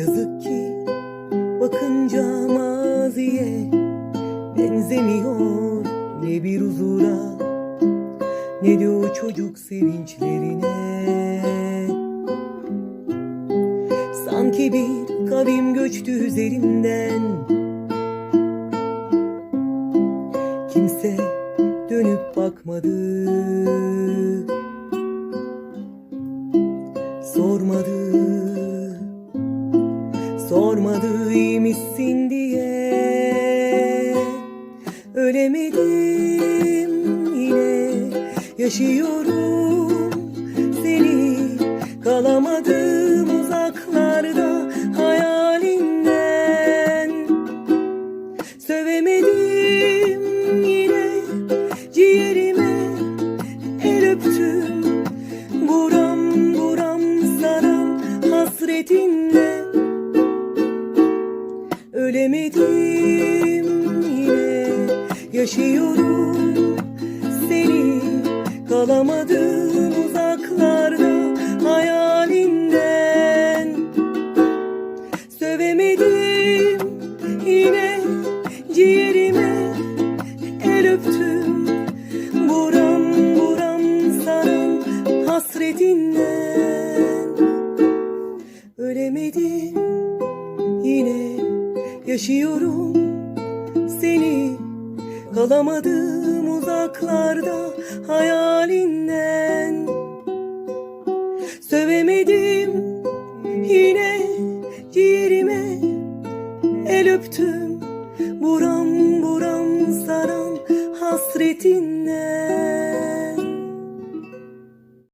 Yazık ki bakınca maziye benzemiyor ne bir huzura ne de o çocuk sevinçlerine. Sanki bir kavim göçtü üzerimden Kimse dönüp bakmadı. Sormadı Sormadı iyi misin diye. Ölemedim yine. Yaşıyorum seni. Kalamadım uzaklarda hayalinden. Sövemedim yine. Ciğerime El öptüm. Buram buram saran hasretinle Ölemedim yine. Yaşıyorum seni. Kalamadım uzaklarda hayalinden. Sövemedim yine. Ciğerime El öptüm. Buram buram saran hasretinden. Ölemedim yine yaşıyorum seni. Kalamadım uzaklarda hayalinden. Sövemedim yine ciğerime El öptüm buram buram saran hasretinden